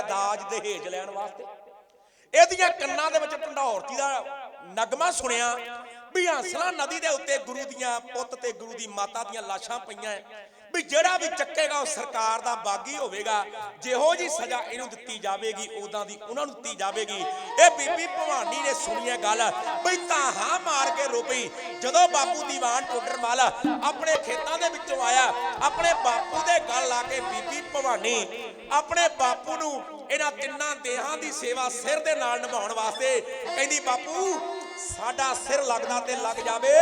ਆ ਦਾਜ ਦਹੇਜ ਲੈਣ ਵਾਸਤੇ। ਇਹਦੀਆਂ ਕੰਨਾਂ ਦੇ ਵਿੱਚ ਢੰਡੌਰਤੀ ਦਾ ਨਗਮਾ ਸੁਣਿਆ, ਵੀ ਹੰਸਲਾ ਨਦੀ ਦੇ ਉੱਤੇ ਗੁਰੂ ਦੀਆਂ ਪੁੱਤ ਤੇ ਗੁਰੂ ਦੀ ਮਾਤਾ ਦੀਆਂ ਲਾਸ਼ਾਂ ਪਈਆਂ। ਵੀ ਜਿਹੜਾ ਵੀ ਚੱਕੇਗਾ ਉਹ ਸਰਕਾਰ ਦਾ ਬਾਗੀ ਹੋਵੇਗਾ। ਜਿਹੋ ਜੀ ਸਜ਼ਾ ਇਹਨੂੰ ਦਿੱਤੀ ਜਾਵੇਗੀ ਉਦਾਂ ਦੀ ਉਹਨਾਂ ਨੂੰ ਦਿੱਤੀ ਜਾਵੇਗੀ। ਇਹ ਬੀਬੀ ਭਵਾਨੀ ਨੇ ਸੁਣੀ ਇਹ ਗੱਲ ਵੀ ਤਾਹਾਂ ਮਾਰ ਕੇ ਰੋਪੀ। ਜਦੋਂ ਬਾਪੂ ਦੀਵਾਨ ਟੋਡਰਮਲ ਆਪਣੇ ਖੇਤਾਂ ਦੇ ਵਿੱਚੋਂ ਆਇਆ, ਆਪਣੇ ਬਾਪੂ ਦੇ ਗੱਲ ਲਾ ਕੇ ਬੀਬੀ ਭਵਾਨੀ ਆਪਣੇ ਬਾਪੂ ਨੂੰ ਇਹਨਾਂ ਤਿੰਨਾਂ ਦੇਹਾਂ ਦੀ ਸੇਵਾ ਸਿਰ ਦੇ ਨਾਲ ਨਿਭਾਉਣ ਵਾਸਤੇ ਕਹਿੰਦੀ, ਬਾਪੂ, ਸਾਡਾ ਸਿਰ ਲੱਗਦਾ ਤੇ ਲੱਗ ਜਾਵੇ।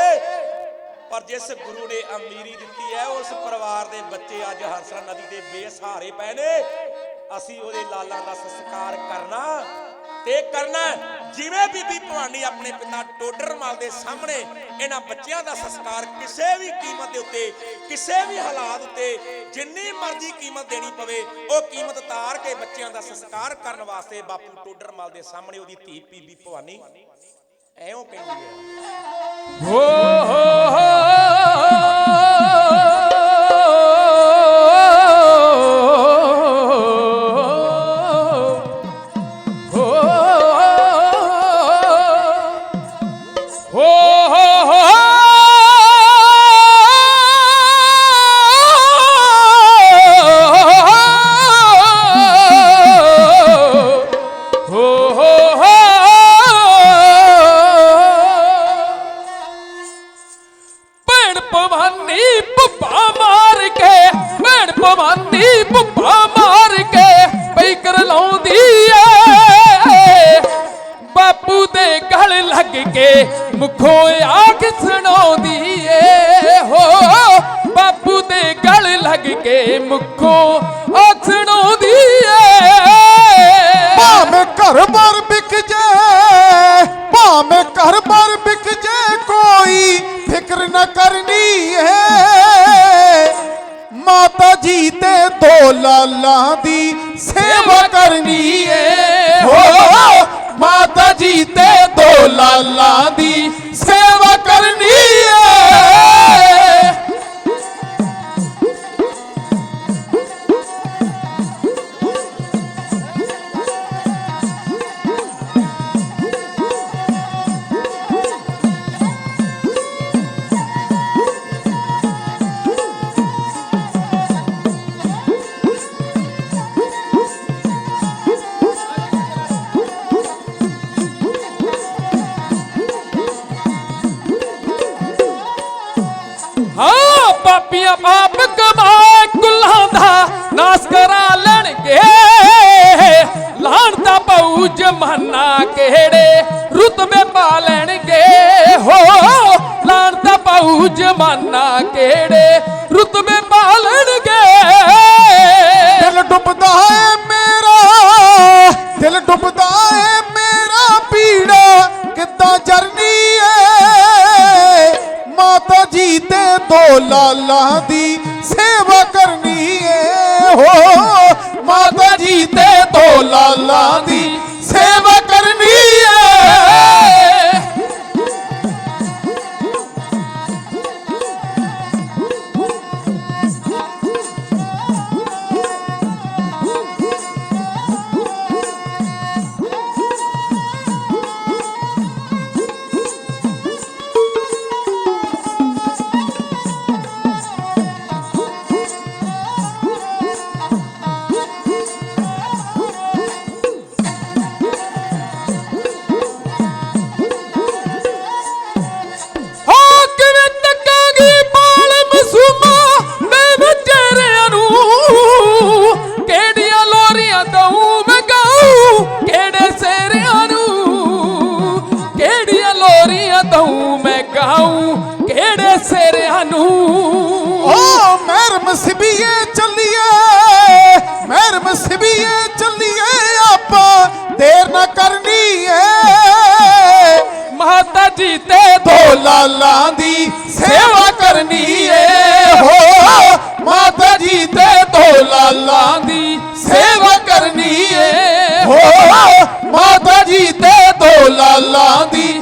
ਪਰ ਜਿਸ ਗੁਰੂ ਨੇ ਅਮੀਰੀ ਦਿੱਤੀ ਹੈ, ਉਸ ਪਰਿਵਾਰ ਦੇ ਬੱਚੇ ਅੱਜ ਹਰਸਰਾ ਨਦੀ ਦੇ ਬੇਸਹਾਰੇ ਪਏ ਨੇ। ਅਸੀਂ ਉਹਦੇ ਲਾਲਾਂ ਦਾ ਸੰਸਕਾਰ ਕਰਨਾ ਤੇ ਕਰਨਾ ਜਿਵੇਂ ਬੀਬੀ ਭਵਾਨੀ ਆਪਣੇ ਪਿਤਾ ਟੋਡਰਮਲ ਦੇ ਸਾਹਮਣੇ ਇਹਨਾਂ ਬੱਚਿਆਂ ਦਾ ਸੰਸਕਾਰ ਕਿਸੇ ਵੀ ਕੀਮਤ ਦੇ ਉੱਤੇ, ਕਿਸੇ ਵੀ ਹਾਲਾਤ ਉੱਤੇ, ਜਿੰਨੀ ਮਰਜ਼ੀ ਕੀਮਤ ਦੇਣੀ ਪਵੇ, ਉਹ ਕੀਮਤ ਤਾਰ ਕੇ ਬੱਚਿਆਂ ਦਾ ਸੰਸਕਾਰ ਕਰਨ ਵਾਸਤੇ ਬਾਪੂ ਟੋਡਰਮਲ ਦੇ ਸਾਹਮਣੇ ਉਹਦੀ ਧੀ ਬੀਬੀ ਭਵਾਨੀ ਐਉਂ ਕਹਿੰਦੀ ਹੈ। ਹੋ ਹੋ ਭੈਣ ਲੱਗ ਕੇ ਮੁਖੋਂ ਆਖ ਸੁਣਾਉਂਦੀ ਏ। ਭਾਵੇਂ ਘਰ ਬਾਰ ਵਿਕ ਜੇ ਭਾਵੇਂ ਘਰ ਬਾਰ ਵਿਕ ਜੇ ਕੋਈ ਫਿਕਰ ਨਾ ਕਰਨੀ ਹੈ ਮਾਤਾ ਜੀ ਤੇ ਦੋ ਲਾਲਾਂ ਦੀ ਸੇਵਾ ਕਰਨੀ ਏ। ਹੋ ਮਾਤਾ ਜੀ ਤੇ ਦੋ ਲਾਲਾਂ ਦੀ ਸੇਵਾ ਕਰਨੀ ਏ। ਪਾਪੀਆਂ ਪਾਪ ਕਮਾਏ, ਕੁੱਲਾਂ ਦਾ ਨਾਸ ਕਰਾ ਲੈਣਗੇ। ਲਾਣ ਲਾਣਤਾ ਪਊ ਜਮਾਨਾ ਕਿਹੜੇ ਰੁਤਬੇ ਪਾ ਲੈਣਗੇ। ਹੋ ਲਾਣਤਾ ਪਊ ਜਮਾਨਾ ਕਿਹੜੇ ਰੁਤਬੇ ਪਾ ਲੈਣਗੇ। ਤੇ ਦੋ ਲਾਲਾਂ ਦੀ ਸੇਵਾ ਕਰਨੀ ਏ। ਹੋ ਮਾਤਾ ਜੀ ਤੇ ਦੋ ਲਾਲਾਂ ਦੀ ਸੇਵਾ ਮਹਿਰ ਮਸਬੀਏ ਚੱਲੀਏ ਆਪਾਂ, ਦੇਰ ਨਾ ਕਰਨੀ ਏ ਮਾਤਾ ਜੀ ਤੇ ਦੋ ਲਾਲਾਂ ਦੀ ਸੇਵਾ ਕਰਨੀ ਏ ਹੋ, ਮਾਤਾ ਜੀ ਤੇ ਦੋ ਲਾਲਾਂ ਦੀ ਸੇਵਾ ਕਰਨੀ ਏ ਹੋ, ਮਾਤਾ ਜੀ ਤੇ ਦੋ ਲਾਲਾਂ ਦੀ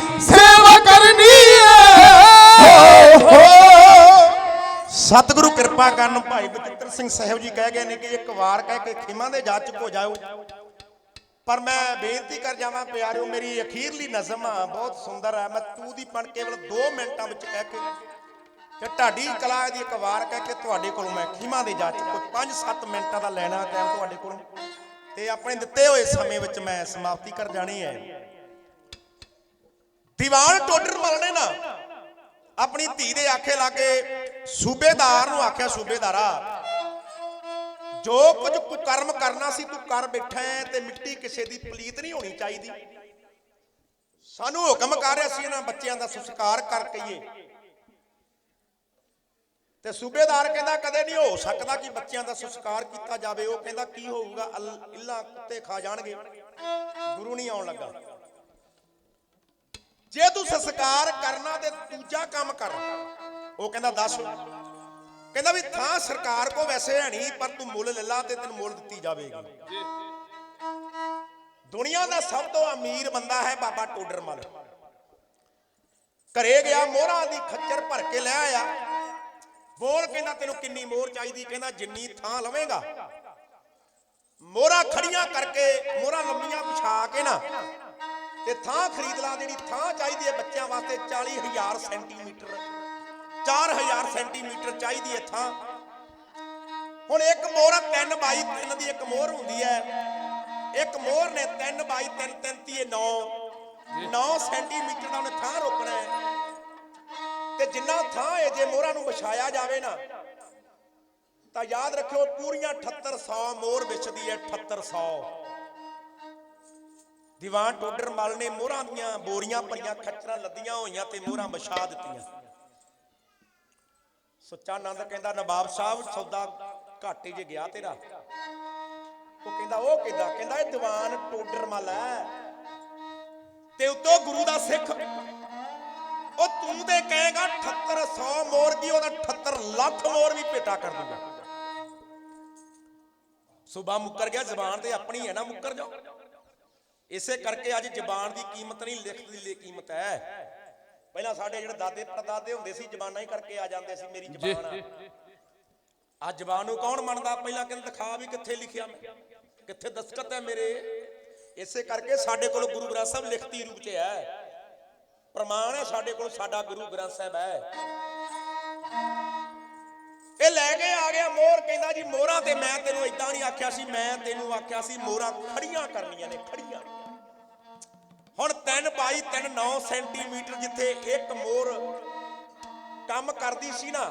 ਸਤਿਗੁਰੂ ਕਿਰਪਾ ਕਰਨ ਭਾਈ ਬਚਿੱਤਰ ਸਿੰਘ ਸਾਹਿਬ ਜੀ ਕਹਿ ਗਏ ਨੇ ਕਿ ਇੱਕ ਵਾਰ ਕਹਿ ਕੇ ਖਿਮਾ ਦੇ ਜਾ ਚੁੱਕੋ ਜਾਓ। ਪਰ ਮੈਂ ਬੇਨਤੀ ਕਰ ਜਾਵਾਂ, ਪਿਆਰਿਓ, ਮੇਰੀ ਅਖੀਰਲੀ ਨਜ਼ਮ ਆ, ਬਹੁਤ ਸੁੰਦਰ ਹੈ ਮੈਂ ਤੂੰ ਦੀ ਪਣ ਕੇਵਲ 2 ਮਿੰਟਾਂ ਵਿੱਚ ਕਹਿ ਕੇ ਤੇ ਢਾਡੀ ਕਲਾ ਦੀ ਇੱਕ ਵਾਰ ਕਹਿ ਕੇ ਤੁਹਾਡੇ ਕੋਲੋਂ ਮੈਂ ਖਿਮਾ ਦੇ ਜਾ ਕੋਈ 5-7 ਮਿੰਟਾਂ ਦਾ ਲੈਣਾ ਟਾਈਮ ਤੁਹਾਡੇ ਕੋਲੋਂ। ਤੇ ਆਪਣੇ ਦਿੱਤੇ ਹੋਏ ਸਮੇਂ ਵਿੱਚ ਮੈਂ ਸਮਾਪਤੀ ਕਰ ਜਾਣੀ ਹੈ। ਦੀਵਾਨ ਟੋਡਰ ਮਲ ਨਾ, ਆਪਣੀ ਧੀ ਦੇ ਆਖੇ ਲਾ ਕੇ ਸੂਬੇਦਾਰ ਨੂੰ ਆਖਿਆ, ਸੂਬੇਦਾਰਾ, ਜੋ ਕੁਝ ਕੁਕਰਮ ਕਰਨਾ ਸੀ, ਤੂੰ ਕਰ ਬੈਠਾ ਹੈ ਤੇ ਮਿੱਟੀ ਕਿਸੇ ਦੀ ਪਲੀਤ ਨਹੀਂ ਹੋਣੀ ਚਾਹੀਦੀ। ਸਾਨੂੰ ਹੁਕਮ ਕਰ ਰਿਹਾ ਸੀ ਇਹਨਾਂ ਬੱਚਿਆਂ ਦਾ ਸੰਸਕਾਰ ਕਰ ਕਹੀਏ। ਤੇ ਸੂਬੇਦਾਰ ਕਹਿੰਦਾ, ਕਦੇ ਨਹੀਂ ਹੋ ਸਕਦਾ ਕਿ ਬੱਚਿਆਂ ਦਾ ਸੰਸਕਾਰ ਕੀਤਾ ਜਾਵੇ। ਉਹ ਕਹਿੰਦਾ, ਕੀ ਹੋਊਗਾ? ਅੱਲ- ਇੱਲਾ ਕੁੱਤੇ ਖਾ ਜਾਣਗੇ। ਗੁਰੂ ਨਹੀਂ ਆਉਣ ਲੱਗਾ। ਜੇ ਤੂੰ ਸੰਸਕਾਰ ਕਰਨਾ ਤੇ ਦੂਜਾ ਕੰਮ ਕਰ ਉਹ ਕਹਿੰਦਾ, ਦੱਸ। ਕਹਿੰਦਾ ਵੀ ਥਾਂ ਸਰਕਾਰ ਕੋ ਵੈਸੇ ਹੈ ਨਹੀਂ, ਪਰ ਤੂੰ ਮੁੱਲ ਲੈ ਲਾ ਤੇ ਤੈਨੂੰ ਮੁੱਲ ਦਿੱਤੀ ਜਾਵੇਗੀ। ਦੁਨੀਆ ਦਾ ਸਭ ਤੋਂ ਅਮੀਰ ਬੰਦਾ ਹੈ ਬਾਬਾ ਟੋਡਰਮਲ। ਘਰੇ ਗਿਆ, ਮੋਹਰਾਂ ਦੀ ਖੱਚਰ ਭਰ ਕੇ ਲੈ ਆਇਆ। ਬੋਲ ਕਹਿੰਦਾ, ਤੈਨੂੰ ਕਿੰਨੀ ਮੋਹਰ ਚਾਹੀਦੀ? ਕਹਿੰਦਾ, ਜਿੰਨੀ ਥਾਂ ਲਵੇਂਗਾ। ਮੋਹਰਾਂ ਖੜੀਆਂ ਕਰਕੇ, ਮੋਹਰਾਂ ਲੰਮੀਆਂ ਵਿਛਾ ਕੇ ਨਾ, ਤੇ ਥਾਂ ਖਰੀਦ ਲਾ ਜਿਹੜੀ ਥਾਂ ਚਾਹੀਦੀ ਹੈ ਬੱਚਿਆਂ ਵਾਸਤੇ 40000 ਸੈਂਟੀਮੀਟਰ। 4000 ਸੈਂਟੀਮੀਟਰ ਚਾਹੀਦੀ ਹੈ ਥਾਂ। ਹੁਣ ਇੱਕ ਮੋਹਰ 3 ਬਾਈ 3 ਦੀ ਇੱਕ ਮੋਹਰ ਹੁੰਦੀ ਹੈ। ਇੱਕ ਮੋਹਰ ਨੇ 3 ਬਾਈ 3 3 ਤੀਏ 9 9 ਸੈਂਟੀਮੀਟਰ ਦਾ ਉਹਨੇ ਥਾਂ ਰੋਕਣਾ ਹੈ। ਤੇ ਜਿੰਨਾ ਥਾਂ ਹੈ, ਜੇ ਮੋਹਰਾਂ ਨੂੰ ਵਿਛਾਇਆ ਜਾਵੇ ਨਾ, ਤਾਂ ਯਾਦ ਰੱਖਿਓ ਪੂਰੀਆਂ 7800 ਮੋਹਰ ਵਿਛਦੀ ਹੈ 7800 ਦੀਵਾਨ ਟੋਡਰ ਮਲ ਨੇ ਮੋਹਰਾਂ ਦੀਆਂ ਬੋਰੀਆਂ ਭਰੀਆਂ ਖੱਚਰਾਂ ਲੱਦੀਆਂ ਹੋਈਆਂ ਤੇ ਮੋਹਰਾਂ ਵਿਛਾ ਦਿੱਤੀਆਂ। ਸੁੱਚਾ ਆਨੰਦ ਕਹਿੰਦਾ, ਨਵਾਬ ਸਾਹਿਬ, ਸੌਦਾ ਘਾਟੇ 'ਚ ਗਿਆ ਤੇਰਾ। ਉਹ ਕਹਿੰਦਾ, ਉਹ ਕਿਦਾਂ ਕਹਿੰਦਾ, ਇਹ ਦੀਵਾਨ ਟੋਡਰ ਮਲ ਹੈ। ਤੇ ਉਤੋਂ ਗੁਰੂ ਦਾ ਸਿੱਖ, ਉਹ ਤੂੰ ਤੇ ਕਹੇਗਾ 7800 ਮੋਰ ਦੀ, ਉਹਦਾ 78 ਲੱਖ ਮੋਰ ਵੀ ਪੇਟਾ ਕਰ ਦੂਗਾ। ਸੁਬਾ ਮੁੱਕਰ ਗਿਆ, ਜ਼ਬਾਨ ਤੇ ਆਪਣੀ ਹੈ ਨਾ ਮੁੱਕਰ ਜਾਓ। ਇਸੇ ਕਰਕੇ ਅੱਜ ਜ਼ਬਾਨ ਦੀ ਕੀਮਤ ਨਹੀਂ, ਲਿਖਤ ਦੀ ਲਈ ਕੀਮਤ ਹੈ। ਪਹਿਲਾਂ ਸਾਡੇ ਜਿਹੜੇ ਦਾਦੇ ਪੜਦਾਦੇ ਹੁੰਦੇ ਸੀ ਜ਼ਬਾਨਾਂ ਹੀ ਕਰਕੇ ਆ ਜਾਂਦੇ ਸੀ ਮੇਰੀ ਜ਼ਬਾਨ। ਆ ਜ਼ਬਾਨ ਨੂੰ ਕੌਣ ਮੰਨਦਾ? ਪਹਿਲਾਂ ਕਹਿੰਦੇ ਦਿਖਾ ਵੀ ਕਿੱਥੇ ਲਿਖਿਆ ਮੈਂ। ਕਿੱਥੇ ਦਸਤਖਤ ਹੈ ਮੇਰੇ? ਇਸੇ ਕਰਕੇ ਸਾਡੇ ਕੋਲ ਗੁਰੂ ਗ੍ਰੰਥ ਸਾਹਿਬ ਲਿਖਤੀ ਰੂਪ 'ਚ ਹੈ। ਪ੍ਰਮਾਣ ਹੈ ਸਾਡੇ ਕੋਲ ਸਾਡਾ ਗੁਰੂ ਗ੍ਰੰਥ ਸਾਹਿਬ ਹੈ। ਇਹ ਲੈ ਕੇ ਆ ਗਿਆ ਮੋਹਰ ਕਹਿੰਦਾ ਜੀ ਮੋਹਰਾਂ ਤੇ ਮੈਂ ਤੈਨੂੰ ਇਦਾਂ ਨਹੀਂ ਆਖਿਆ ਸੀ ਮੈਂ ਤੈਨੂੰ ਆਖਿਆ ਸੀ ਮੋਹਰਾਂ ਖੜੀਆਂ ਕਰਨੀਆਂ ਨੇ ਖੜੀਆਂ। ਹੁਣ 3 ਬਾਈ 3 9 ਸੈਂਟੀਮੀਟਰ ਜਿੱਥੇ ਇੱਕ ਮੋਰ ਕੰਮ ਕਰਦੀ ਸੀ ਨਾ,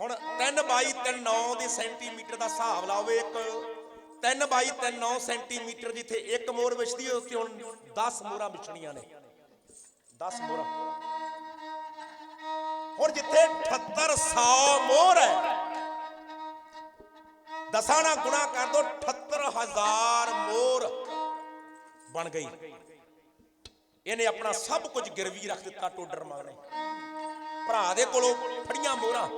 ਹੁਣ 3 ਬਾਈ 3 9 ਦੇ ਸੈਂਟੀਮੀਟਰ ਦਾ ਹਿਸਾਬ ਲਾਓ ਇੱਕ 3 ਬਾਈ 3 9 ਸੈਂਟੀਮੀਟਰ ਜਿੱਥੇ ਇੱਕ ਮੋਰ ਵਿਛਦੀ ਉੱਥੇ ਹੁਣ 10 ਮੋਹਰਾਂ ਵਿਛਣੀਆਂ ਨੇ। 10 ਮੋਹਰਾਂ ਹੁਣ ਜਿੱਥੇ 7800 ਮੋਰ ਹੈ, ਦਸਾਂ ਨਾਲ ਗੁਣਾ ਕਰ ਦੋ 78000 ਮੋਰ। ਬਣ ਗਈ। ਇਹਨੇ ਆਪਣਾ ਸਭ ਕੁਝ ਗਿਰਵੀ ਰੱਖ ਦਿੱਤਾ ਟੋਡਰ ਮਾਂ ਨੇ। ਭਰਾ ਦੇ ਕੋਲੋਂ ਫੜੀਆਂ ਮੋਹਰਾਂ।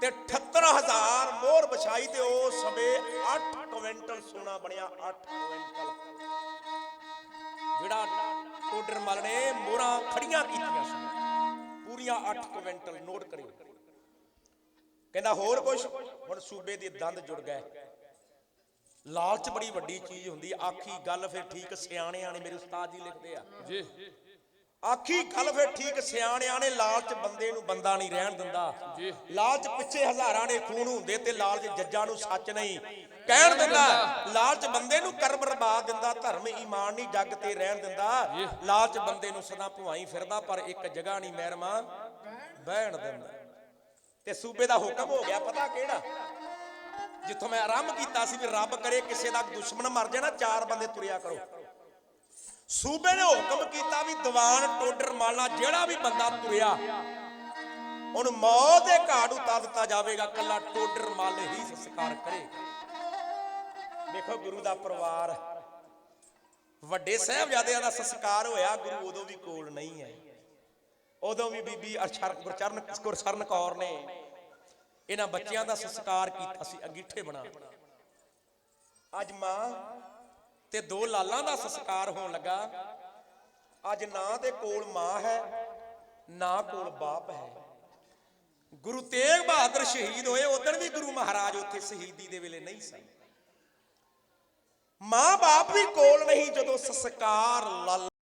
ਤੇ 78000 ਮੋਹਰ ਵਿਛਾਈ ਤੇ ਉਸ ਸਮੇਂ 8 ਕੁਇੰਟਲ ਸੋਨਾ ਬਣਿਆ 8 ਕੁਇੰਟਲ। ਜਿਹੜਾ ਟੋਡਰ ਮਾਲ ਨੇ ਮੋਹਰਾਂ ਖੜੀਆਂ ਕੀਤੀਆਂ ਸੀ, ਪੂਰੀਆਂ 8 ਕੁਇੰਟਲ ਨੋਟ ਕਰਿਓ ਕਹਿੰਦਾ ਹੋਰ ਕੁਝ ਹੁਣ ਸੂਬੇ ਦੇ ਦੰਦ ਜੁੜ ਗਏ। ਲਾਲਚ ਬੜੀ ਵੱਡੀ ਚੀਜ਼ ਹੁੰਦੀ ਆਖੀ ਗੱਲ ਫਿਰ ਠੀਕ ਸਿਆਣਿਆਂ ਨੇ ਮੇਰੇ ਉਸਤਾਦ ਜੀ ਲਿਖਦੇ ਆ। ਜੀ। ਆਖੀ ਗੱਲ ਫਿਰ ਠੀਕ ਸਿਆਣਿਆਂ ਨੇ ਲਾਲਚ ਬੰਦੇ ਨੂੰ ਬੰਦਾ ਨਹੀਂ ਰਹਿਣ ਦਿੰਦਾ। ਜੀ। ਲਾਲਚ ਪਿੱਛੇ ਹਜ਼ਾਰਾਂ ਦੇ ਖੂਨ ਹੁੰਦੇ ਤੇ ਲਾਲਚ ਜੱਜਾਂ ਨੂੰ ਸੱਚ ਨਹੀਂ ਕਹਿਣ ਦਿੰਦਾ। ਲਾਲਚ ਬੰਦੇ ਨੂੰ ਕਰ ਬਰਬਾਦ ਦਿੰਦਾ ਧਰਮ ਈਮਾਨ ਨਹੀਂ ਜੱਗ ਤੇ ਰਹਿਣ ਦਿੰਦਾ। ਲਾਲਚ ਬੰਦੇ ਨੂੰ ਸਦਾ ਭੁਆਈ ਫਿਰਦਾ ਪਰ ਇੱਕ ਜਗ੍ਹਾ ਨਹੀਂ ਮਹਿਰਮਾ ਬਹਿਣ ਦਿੰਦਾ। ਤੇ ਸੂਬੇ ਦਾ ਹੁਕਮ ਹੋ ਗਿਆ ਪਤਾ ਕਿਹੜਾ? ਜਿੱਥੋਂ ਮੈਂ ਆਰੰਭ ਕੀਤਾ ਸੀ ਵੀ ਰੱਬ ਕਰੇ ਕਿਸੇ ਦਾ ਦੁਸ਼ਮਣ ਮਰ ਜਾਣਾ ਚਾਰ ਬੰਦੇ ਤੁਰਿਆ ਕਰੋ। ਸੂਬੇ ਨੇ ਹੁਕਮ ਕੀਤਾ ਵੀ ਦੀਵਾਨ, ਟੋਡਰ ਮਾਲਾ ਜਿਹੜਾ ਵੀ ਬੰਦਾ ਤੁਰਿਆ, ਉਹਨੂੰ ਮੌਤ ਦੇ ਘਾਟ ਉਤਾਰ ਦਿੱਤਾ ਜਾਵੇਗਾ, ਕੱਲਾ ਟੋਡਰ ਮਲ ਹੀ ਸੰਸਕਾਰ ਕਰੇ। ਦੇਖੋ ਗੁਰੂ ਦਾ ਪਰਿਵਾਰ, ਵੱਡੇ ਸਾਹਿਬਜ਼ਾਦਿਆਂ ਦਾ ਸੰਸਕਾਰ ਹੋਇਆ, ਗੁਰੂ ਉਦੋਂ ਵੀ ਕੋਲ ਨਹੀਂ ਹੈ। ਉਦੋਂ ਵੀ ਬੀਬੀ ਅਰਸ਼ਰ ਗੁਰਚਰਨ ਗੁਰਸਰਨ ਕੌਰ ਨੇ ਇਹਨਾਂ ਬੱਚਿਆਂ ਦਾ ਸੰਸਕਾਰ ਕੀਤਾ ਸੀ, ਅੰਗੀਠੇ ਬਣਾ। ਅੱਜ ਮਾਂ ਤੇ ਦੋ ਲਾਲਾਂ ਦਾ ਸੰਸਕਾਰ ਹੋਣ ਲੱਗਾ। ਅੱਜ ਨਾ ਤੇ ਕੋਲ ਮਾਂ ਹੈ, ਨਾ ਕੋਲ ਬਾਪ ਹੈ। ਗੁਰੂ ਤੇਗ ਬਹਾਦਰ ਸ਼ਹੀਦ ਹੋਏ ਉਦੋਂ ਵੀ ਗੁਰੂ ਮਹਾਰਾਜ ਉੱਥੇ ਸ਼ਹੀਦੀ ਦੇ ਵੇਲੇ ਨਹੀਂ ਸਨ। ਮਾਂ ਬਾਪ ਵੀ ਕੋਲ ਨਹੀਂ ਜਦੋਂ ਸੰਸਕਾਰ ਲਾਲ